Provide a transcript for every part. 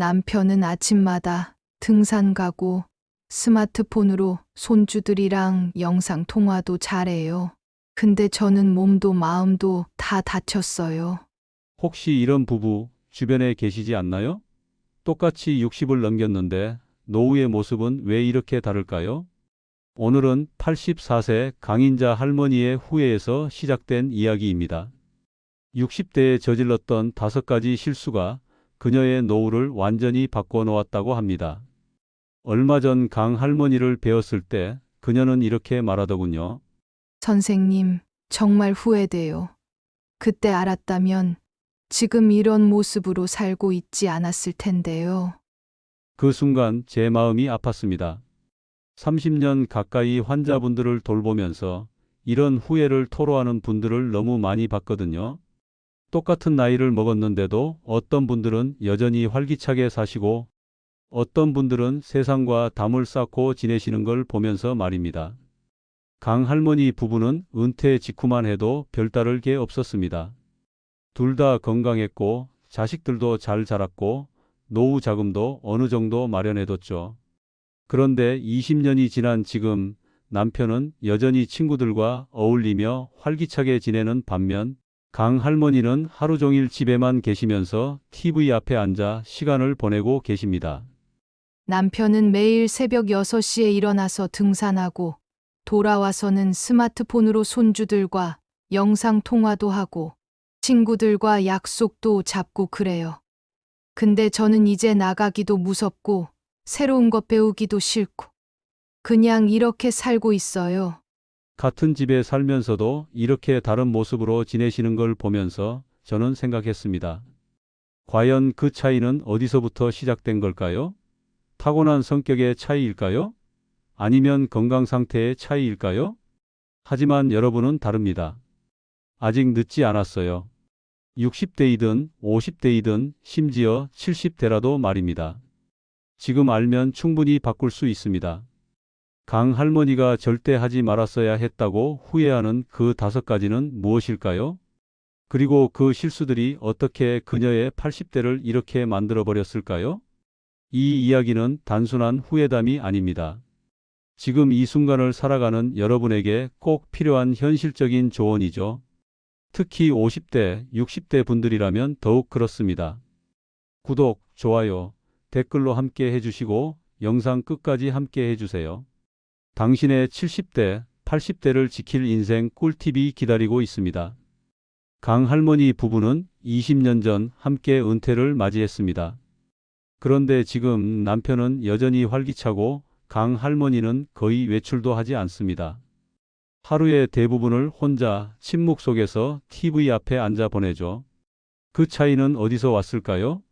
남편은 아침마다 등산 가고 스마트폰으로 손주들이랑 영상 통화도 잘해요. 근데 저는 몸도 마음도 다 다쳤어요. 혹시 이런 부부 주변에 계시지 않나요? 똑같이 60을 넘겼는데 노후의 모습은 왜 이렇게 다를까요? 오늘은 84세 강인자 할머니의 후회에서 시작된 이야기입니다. 60대에 저질렀던 다섯 가지 실수가 그녀의 노후를 완전히 바꿔놓았다고 합니다. 얼마 전 강 할머니를 배웠을 때 그녀는 이렇게 말하더군요. 선생님, 정말 후회돼요. 그때 알았다면 지금 이런 모습으로 살고 있지 않았을 텐데요. 그 순간 제 마음이 아팠습니다. 30년 가까이 환자분들을 돌보면서 이런 후회를 토로하는 분들을 너무 많이 봤거든요. 똑같은 나이를 먹었는데도 어떤 분들은 여전히 활기차게 사시고 어떤 분들은 세상과 담을 쌓고 지내시는 걸 보면서 말입니다. 강 할머니 부부는 은퇴 직후만 해도 별다를 게 없었습니다. 둘 다 건강했고 자식들도 잘 자랐고 노후 자금도 어느 정도 마련해뒀죠. 그런데 20년이 지난 지금 남편은 여전히 친구들과 어울리며 활기차게 지내는 반면 강 할머니는 하루 종일 집에만 계시면서 TV 앞에 앉아 시간을 보내고 계십니다. 남편은 매일 새벽 6시에 일어나서 등산하고 돌아와서는 스마트폰으로 손주들과 영상 통화도 하고 친구들과 약속도 잡고 그래요. 근데 저는 이제 나가기도 무섭고 새로운 것 배우기도 싫고 그냥 이렇게 살고 있어요. 같은 집에 살면서도 이렇게 다른 모습으로 지내시는 걸 보면서 저는 생각했습니다. 과연 그 차이는 어디서부터 시작된 걸까요? 타고난 성격의 차이일까요? 아니면 건강 상태의 차이일까요? 하지만 여러분은 다릅니다. 아직 늦지 않았어요. 60대이든 50대이든 심지어 70대라도 말입니다. 지금 알면 충분히 바꿀 수 있습니다. 강 할머니가 절대 하지 말았어야 했다고 후회하는 그 다섯 가지는 무엇일까요? 그리고 그 실수들이 어떻게 그녀의 80대를 이렇게 만들어 버렸을까요? 이 이야기는 단순한 후회담이 아닙니다. 지금 이 순간을 살아가는 여러분에게 꼭 필요한 현실적인 조언이죠. 특히 50대, 60대 분들이라면 더욱 그렇습니다. 구독, 좋아요, 댓글로 함께 해주시고 영상 끝까지 함께 해주세요. 당신의 70대, 80대를 지킬 인생 꿀팁이 기다리고 있습니다. 강 할머니 부부는 20년 전 함께 은퇴를 맞이했습니다. 그런데 지금 남편은 여전히 활기차고 강 할머니는 거의 외출도 하지 않습니다. 하루의 대부분을 혼자 침묵 속에서 TV 앞에 앉아 보내죠. 그 차이는 어디서 왔을까요?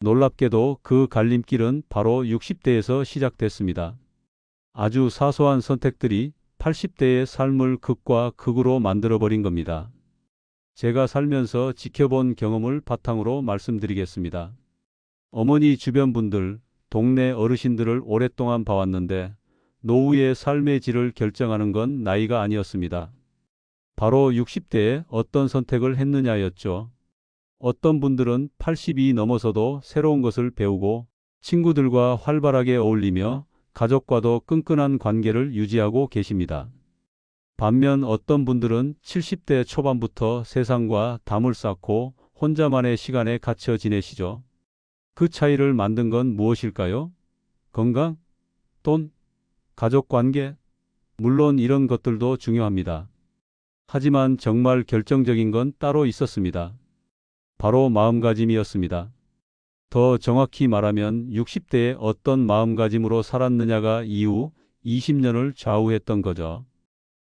놀랍게도 그 갈림길은 바로 60대에서 시작됐습니다. 아주 사소한 선택들이 80대의 삶을 극과 극으로 만들어버린 겁니다. 제가 살면서 지켜본 경험을 바탕으로 말씀드리겠습니다. 어머니 주변 분들, 동네 어르신들을 오랫동안 봐왔는데 노후의 삶의 질을 결정하는 건 나이가 아니었습니다. 바로 60대에 어떤 선택을 했느냐였죠. 어떤 분들은 80이 넘어서도 새로운 것을 배우고 친구들과 활발하게 어울리며 가족과도 끈끈한 관계를 유지하고 계십니다. 반면 어떤 분들은 70대 초반부터 세상과 담을 쌓고 혼자만의 시간에 갇혀 지내시죠. 그 차이를 만든 건 무엇일까요? 건강? 돈? 가족 관계? 물론 이런 것들도 중요합니다. 하지만 정말 결정적인 건 따로 있었습니다. 바로 마음가짐이었습니다. 더 정확히 말하면 60대에 어떤 마음가짐으로 살았느냐가 이후 20년을 좌우했던 거죠.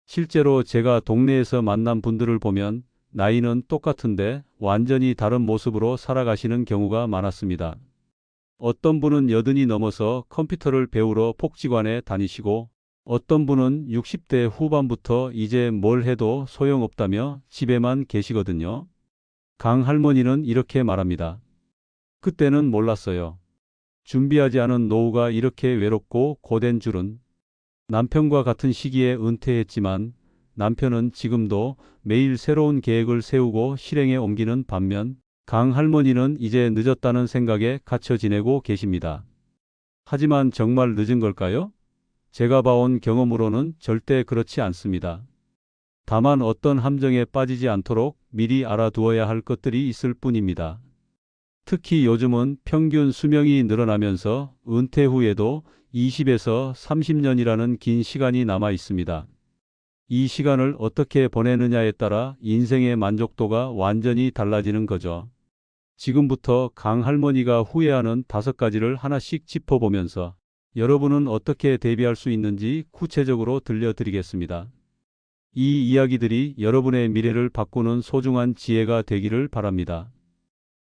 실제로 제가 동네에서 만난 분들을 보면 나이는 똑같은데 완전히 다른 모습으로 살아가시는 경우가 많았습니다. 어떤 분은 여든이 넘어서 컴퓨터를 배우러 복지관에 다니시고 어떤 분은 60대 후반부터 이제 뭘 해도 소용없다며 집에만 계시거든요. 강 할머니는 이렇게 말합니다. 그때는 몰랐어요. 준비하지 않은 노후가 이렇게 외롭고 고된 줄은 남편과 같은 시기에 은퇴했지만 남편은 지금도 매일 새로운 계획을 세우고 실행에 옮기는 반면 강 할머니는 이제 늦었다는 생각에 갇혀 지내고 계십니다. 하지만 정말 늦은 걸까요? 제가 봐온 경험으로는 절대 그렇지 않습니다. 다만 어떤 함정에 빠지지 않도록 미리 알아두어야 할 것들이 있을 뿐입니다. 특히 요즘은 평균 수명이 늘어나면서 은퇴 후에도 20에서 30년이라는 긴 시간이 남아 있습니다. 이 시간을 어떻게 보내느냐에 따라 인생의 만족도가 완전히 달라지는 거죠. 지금부터 강 할머니가 후회하는 다섯 가지를 하나씩 짚어보면서 여러분은 어떻게 대비할 수 있는지 구체적으로 들려드리겠습니다. 이 이야기들이 여러분의 미래를 바꾸는 소중한 지혜가 되기를 바랍니다.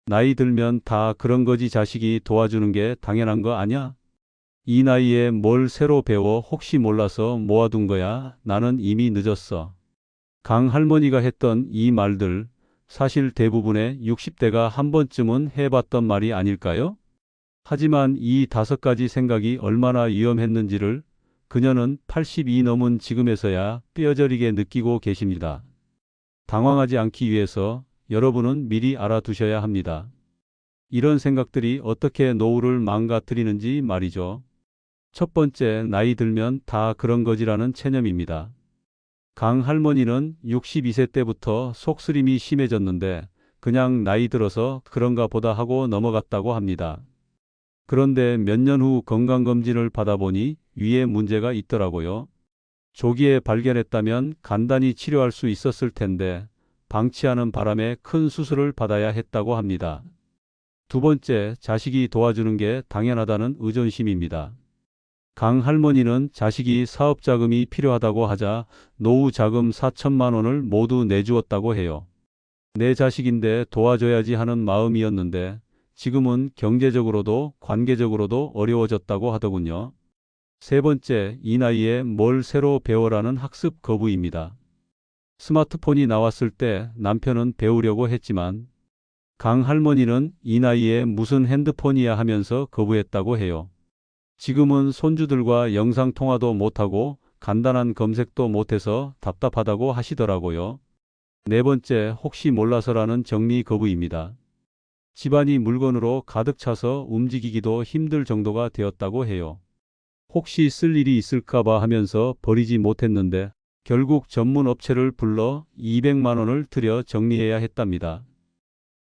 나이 들면 다 그런 거지 자식이 도와주는 게 당연한 거 아냐? 이 나이에 뭘 새로 배워 혹시 몰라서 모아둔 거야. 나는 이미 늦었어. 강 할머니가 했던 이 말들, 사실 대부분의 60대가 한 번쯤은 해봤던 말이 아닐까요? 하지만 이 다섯 가지 생각이 얼마나 위험했는지를 그녀는 82 넘은 지금에서야 뼈저리게 느끼고 계십니다. 당황하지 않기 위해서 여러분은 미리 알아두셔야 합니다. 이런 생각들이 어떻게 노후를 망가뜨리는지 말이죠. 첫 번째, 나이 들면 다 그런 거지라는 체념입니다. 강 할머니는 62세 때부터 속쓰림이 심해졌는데 그냥 나이 들어서 그런가 보다 하고 넘어갔다고 합니다. 그런데 몇 년 후 건강검진을 받아보니 위에 문제가 있더라고요. 조기에 발견했다면 간단히 치료할 수 있었을 텐데 방치하는 바람에 큰 수술을 받아야 했다고 합니다. 두 번째, 자식이 도와주는 게 당연하다는 의존심입니다. 강 할머니는 자식이 사업 자금이 필요하다고 하자 노후 자금 4천만 원을 모두 내주었다고 해요. 내 자식인데 도와줘야지 하는 마음이었는데 지금은 경제적으로도 관계적으로도 어려워졌다고 하더군요. 세 번째, 이 나이에 뭘 새로 배워라는 학습 거부입니다. 스마트폰이 나왔을 때 남편은 배우려고 했지만 강 할머니는 이 나이에 무슨 핸드폰이야 하면서 거부했다고 해요. 지금은 손주들과 영상통화도 못하고 간단한 검색도 못해서 답답하다고 하시더라고요. 네 번째, 혹시 몰라서라는 정리 거부입니다. 집안이 물건으로 가득 차서 움직이기도 힘들 정도가 되었다고 해요. 혹시 쓸 일이 있을까봐 하면서 버리지 못했는데 결국 전문 업체를 불러 200만 원을 들여 정리해야 했답니다.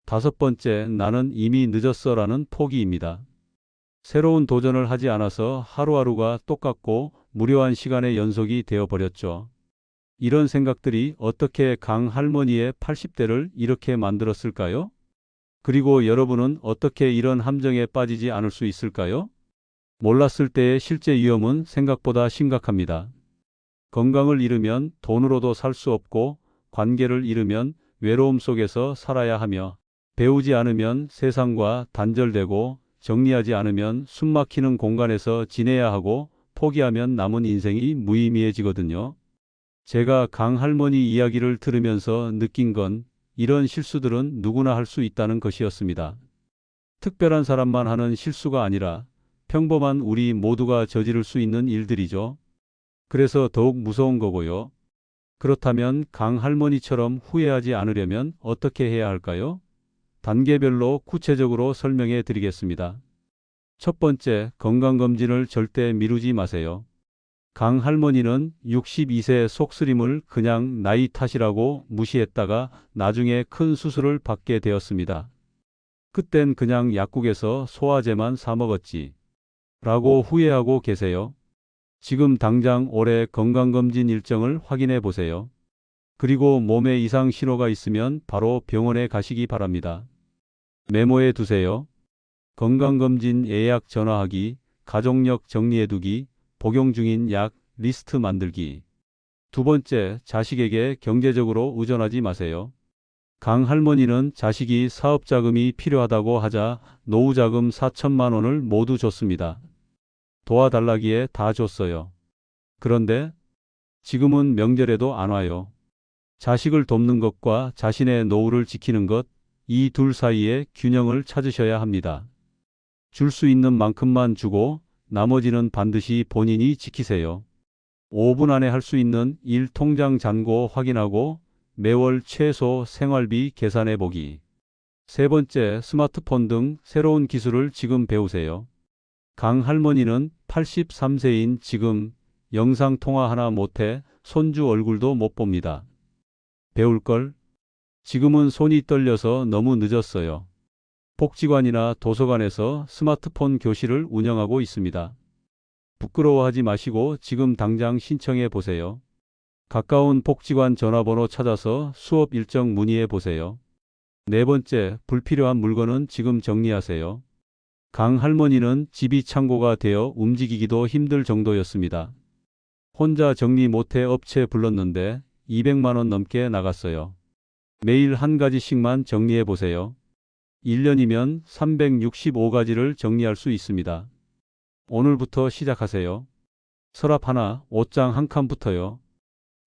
다섯 번째, 나는 이미 늦었어 라는 포기입니다. 새로운 도전을 하지 않아서 하루하루가 똑같고 무료한 시간의 연속이 되어 버렸죠. 이런 생각들이 어떻게 강 할머니의 80대를 이렇게 만들었을까요? 그리고 여러분은 어떻게 이런 함정에 빠지지 않을 수 있을까요? 몰랐을 때의 실제 위험은 생각보다 심각합니다. 건강을 잃으면 돈으로도 살 수 없고 관계를 잃으면 외로움 속에서 살아야 하며 배우지 않으면 세상과 단절되고 정리하지 않으면 숨막히는 공간에서 지내야 하고 포기하면 남은 인생이 무의미해지거든요. 제가 강 할머니 이야기를 들으면서 느낀 건 이런 실수들은 누구나 할 수 있다는 것이었습니다. 특별한 사람만 하는 실수가 아니라 평범한 우리 모두가 저지를 수 있는 일들이죠. 그래서 더욱 무서운 거고요. 그렇다면 강 할머니처럼 후회하지 않으려면 어떻게 해야 할까요? 단계별로 구체적으로 설명해 드리겠습니다. 첫 번째, 건강검진을 절대 미루지 마세요. 강 할머니는 62세 속쓰림을 그냥 나이 탓이라고 무시했다가 나중에 큰 수술을 받게 되었습니다. 그땐 그냥 약국에서 소화제만 사 먹었지. 라고 후회하고 계세요. 지금 당장 올해 건강검진 일정을 확인해 보세요. 그리고 몸에 이상 신호가 있으면 바로 병원에 가시기 바랍니다. 메모해 두세요. 건강검진 예약 전화하기, 가족력 정리해두기, 복용 중인 약 리스트 만들기. 두 번째, 자식에게 경제적으로 의존하지 마세요. 강 할머니는 자식이 사업 자금이 필요하다고 하자 노후 자금 4천만 원을 모두 줬습니다. 도와달라기에 다 줬어요. 그런데 지금은 명절에도 안 와요. 자식을 돕는 것과 자신의 노후를 지키는 것, 이 둘 사이에 균형을 찾으셔야 합니다. 줄 수 있는 만큼만 주고 나머지는 반드시 본인이 지키세요. 5분 안에 할 수 있는 일 통장 잔고 확인하고 매월 최소 생활비 계산해 보기. 세 번째, 스마트폰 등 새로운 기술을 지금 배우세요. 강 할머니는 83세인 지금 영상 통화 하나 못해 손주 얼굴도 못 봅니다. 배울 걸? 지금은 손이 떨려서 너무 늦었어요. 복지관이나 도서관에서 스마트폰 교실을 운영하고 있습니다. 부끄러워하지 마시고 지금 당장 신청해 보세요. 가까운 복지관 전화번호 찾아서 수업 일정 문의해 보세요. 네 번째, 불필요한 물건은 지금 정리하세요. 강 할머니는 집이 창고가 되어 움직이기도 힘들 정도였습니다. 혼자 정리 못해 업체 불렀는데 200만 원 넘게 나갔어요. 매일 한 가지씩만 정리해 보세요. 1년이면 365가지를 정리할 수 있습니다. 오늘부터 시작하세요. 서랍 하나, 옷장 한 칸부터요.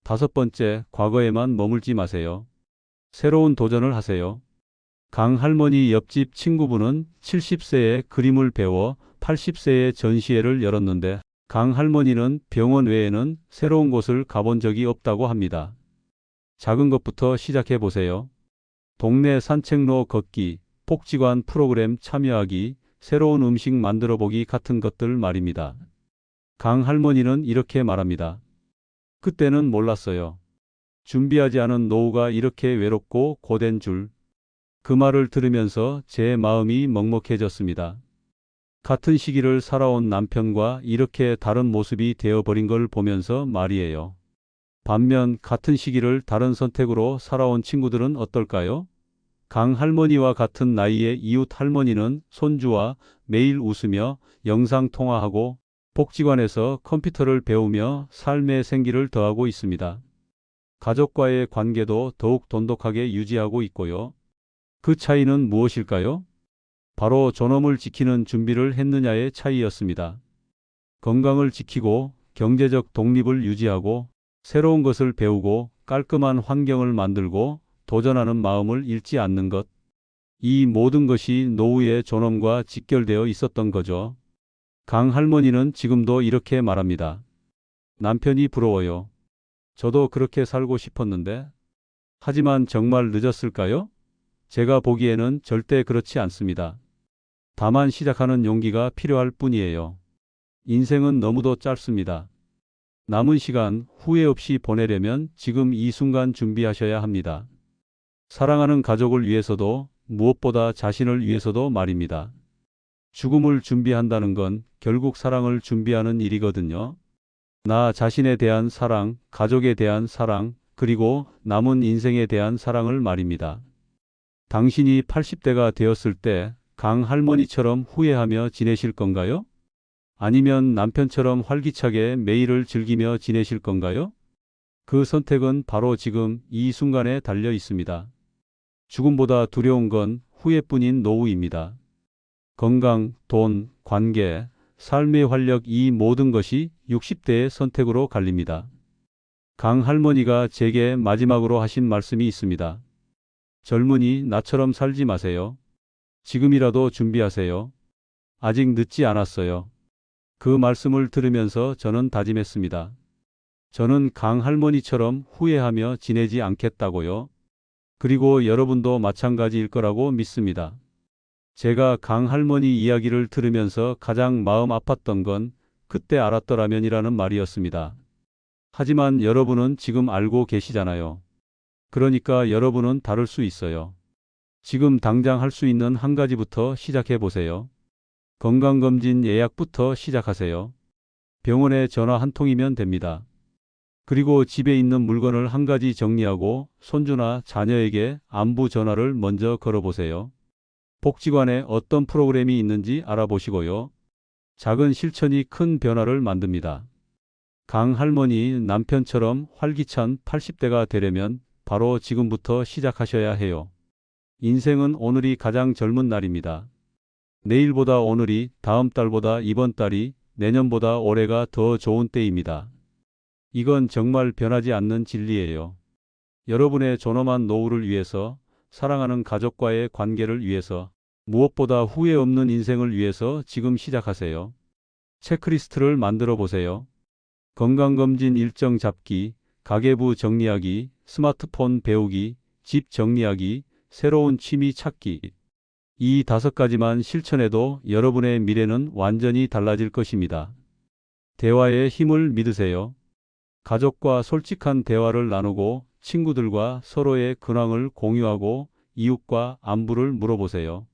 다섯 번째, 과거에만 머물지 마세요. 새로운 도전을 하세요. 강 할머니 옆집 친구분은 70세에 그림을 배워 80세에 전시회를 열었는데 강 할머니는 병원 외에는 새로운 곳을 가본 적이 없다고 합니다. 작은 것부터 시작해 보세요. 동네 산책로 걷기, 복지관 프로그램 참여하기, 새로운 음식 만들어 보기 같은 것들 말입니다. 강 할머니는 이렇게 말합니다. 그때는 몰랐어요. 준비하지 않은 노후가 이렇게 외롭고 고된 줄. 그 말을 들으면서 제 마음이 먹먹해졌습니다. 같은 시기를 살아온 남편과 이렇게 다른 모습이 되어버린 걸 보면서 말이에요. 반면 같은 시기를 다른 선택으로 살아온 친구들은 어떨까요? 강 할머니와 같은 나이의 이웃 할머니는 손주와 매일 웃으며 영상 통화하고 복지관에서 컴퓨터를 배우며 삶의 생기를 더하고 있습니다. 가족과의 관계도 더욱 돈독하게 유지하고 있고요. 그 차이는 무엇일까요? 바로 존엄을 지키는 준비를 했느냐의 차이였습니다. 건강을 지키고 경제적 독립을 유지하고 새로운 것을 배우고 깔끔한 환경을 만들고 도전하는 마음을 잃지 않는 것. 이 모든 것이 노후의 존엄과 직결되어 있었던 거죠. 강 할머니는 지금도 이렇게 말합니다. 남편이 부러워요. 저도 그렇게 살고 싶었는데. 하지만 정말 늦었을까요? 제가 보기에는 절대 그렇지 않습니다. 다만 시작하는 용기가 필요할 뿐이에요. 인생은 너무도 짧습니다. 남은 시간 후회 없이 보내려면 지금 이 순간 준비하셔야 합니다. 사랑하는 가족을 위해서도 무엇보다 자신을 위해서도 말입니다. 죽음을 준비한다는 건 결국 사랑을 준비하는 일이거든요. 나 자신에 대한 사랑, 가족에 대한 사랑, 그리고 남은 인생에 대한 사랑을 말입니다. 당신이 80대가 되었을 때 강 할머니처럼 후회하며 지내실 건가요? 아니면 남편처럼 활기차게 매일을 즐기며 지내실 건가요? 그 선택은 바로 지금 이 순간에 달려 있습니다. 죽음보다 두려운 건 후회뿐인 노후입니다. 건강, 돈, 관계, 삶의 활력 이 모든 것이 60대의 선택으로 갈립니다. 강 할머니가 제게 마지막으로 하신 말씀이 있습니다. 젊은이 나처럼 살지 마세요. 지금이라도 준비하세요. 아직 늦지 않았어요. 그 말씀을 들으면서 저는 다짐했습니다. 저는 강 할머니처럼 후회하며 지내지 않겠다고요. 그리고 여러분도 마찬가지일 거라고 믿습니다. 제가 강 할머니 이야기를 들으면서 가장 마음 아팠던 건 그때 알았더라면이라는 말이었습니다. 하지만 여러분은 지금 알고 계시잖아요. 그러니까 여러분은 다를 수 있어요. 지금 당장 할 수 있는 한 가지부터 시작해 보세요. 건강검진 예약부터 시작하세요. 병원에 전화 한 통이면 됩니다. 그리고 집에 있는 물건을 한 가지 정리하고 손주나 자녀에게 안부 전화를 먼저 걸어보세요. 복지관에 어떤 프로그램이 있는지 알아보시고요. 작은 실천이 큰 변화를 만듭니다. 강 할머니 남편처럼 활기찬 80대가 되려면 바로 지금부터 시작하셔야 해요. 인생은 오늘이 가장 젊은 날입니다. 내일보다 오늘이, 다음 달보다 이번 달이, 내년보다 올해가 더 좋은 때입니다. 이건 정말 변하지 않는 진리예요. 여러분의 존엄한 노후를 위해서, 사랑하는 가족과의 관계를 위해서, 무엇보다 후회 없는 인생을 위해서 지금 시작하세요. 체크리스트를 만들어 보세요. 건강검진 일정 잡기, 가계부 정리하기, 스마트폰 배우기, 집 정리하기, 새로운 취미 찾기, 이 다섯 가지만 실천해도 여러분의 미래는 완전히 달라질 것입니다. 대화의 힘을 믿으세요. 가족과 솔직한 대화를 나누고 친구들과 서로의 근황을 공유하고 이웃과 안부를 물어보세요.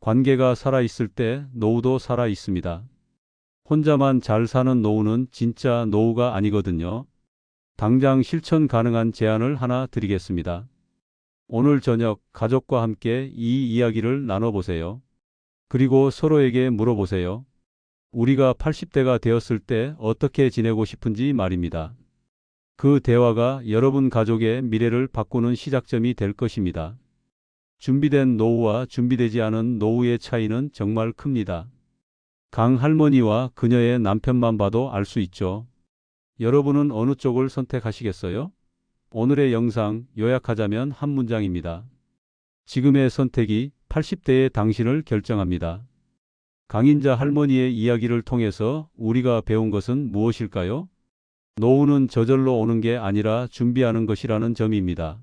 관계가 살아있을 때 노후도 살아있습니다. 혼자만 잘 사는 노후는 진짜 노후가 아니거든요. 당장 실천 가능한 제안을 하나 드리겠습니다. 오늘 저녁 가족과 함께 이 이야기를 나눠보세요. 그리고 서로에게 물어보세요. 우리가 80대가 되었을 때 어떻게 지내고 싶은지 말입니다. 그 대화가 여러분 가족의 미래를 바꾸는 시작점이 될 것입니다. 준비된 노후와 준비되지 않은 노후의 차이는 정말 큽니다. 강 할머니와 그녀의 남편만 봐도 알 수 있죠. 여러분은 어느 쪽을 선택하시겠어요? 오늘의 영상 요약하자면 한 문장입니다. 지금의 선택이 80대의 당신을 결정합니다. 강인자 할머니의 이야기를 통해서 우리가 배운 것은 무엇일까요? 노후는 저절로 오는 게 아니라 준비하는 것이라는 점입니다.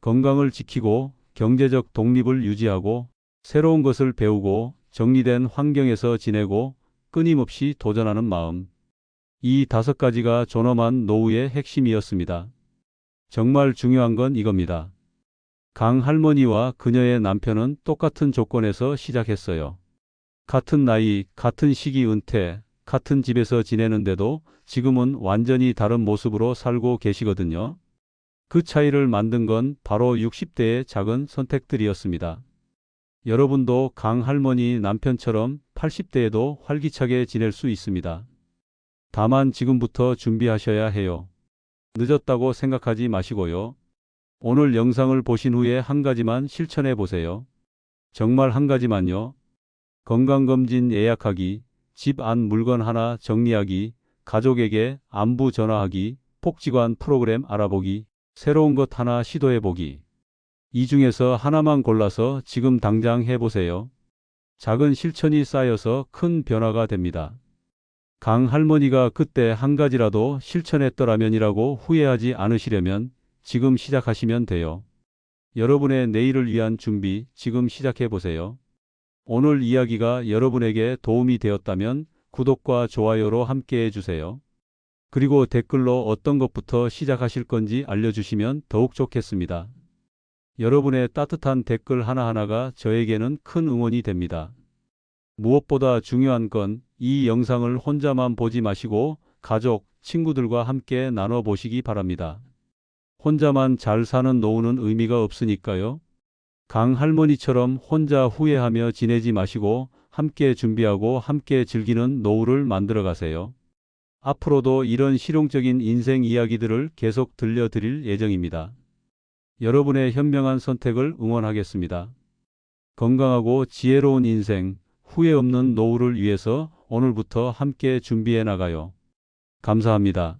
건강을 지키고 경제적 독립을 유지하고 새로운 것을 배우고 정리된 환경에서 지내고 끊임없이 도전하는 마음. 이 다섯 가지가 존엄한 노후의 핵심이었습니다. 정말 중요한 건 이겁니다. 강 할머니와 그녀의 남편은 똑같은 조건에서 시작했어요. 같은 나이, 같은 시기 은퇴, 같은 집에서 지내는데도 지금은 완전히 다른 모습으로 살고 계시거든요. 그 차이를 만든 건 바로 60대의 작은 선택들이었습니다. 여러분도 강 할머니 남편처럼 80대에도 활기차게 지낼 수 있습니다. 다만 지금부터 준비하셔야 해요. 늦었다고 생각하지 마시고요. 오늘 영상을 보신 후에 한 가지만 실천해 보세요. 정말 한 가지만요. 건강검진 예약하기, 집 안 물건 하나 정리하기, 가족에게 안부 전화하기, 폭지관 프로그램 알아보기, 새로운 것 하나 시도해 보기. 이 중에서 하나만 골라서 지금 당장 해보세요. 작은 실천이 쌓여서 큰 변화가 됩니다. 강 할머니가 그때 한 가지라도 실천했더라면이라고 후회하지 않으시려면 지금 시작하시면 돼요. 여러분의 내일을 위한 준비 지금 시작해 보세요. 오늘 이야기가 여러분에게 도움이 되었다면 구독과 좋아요로 함께 해주세요. 그리고 댓글로 어떤 것부터 시작하실 건지 알려주시면 더욱 좋겠습니다. 여러분의 따뜻한 댓글 하나하나가 저에게는 큰 응원이 됩니다. 무엇보다 중요한 건 이 영상을 혼자만 보지 마시고 가족, 친구들과 함께 나눠 보시기 바랍니다. 혼자만 잘 사는 노후는 의미가 없으니까요. 강 할머니처럼 혼자 후회하며 지내지 마시고 함께 준비하고 함께 즐기는 노후를 만들어 가세요. 앞으로도 이런 실용적인 인생 이야기들을 계속 들려드릴 예정입니다. 여러분의 현명한 선택을 응원하겠습니다. 건강하고 지혜로운 인생, 후회 없는 노후를 위해서 오늘부터 함께 준비해 나가요. 감사합니다.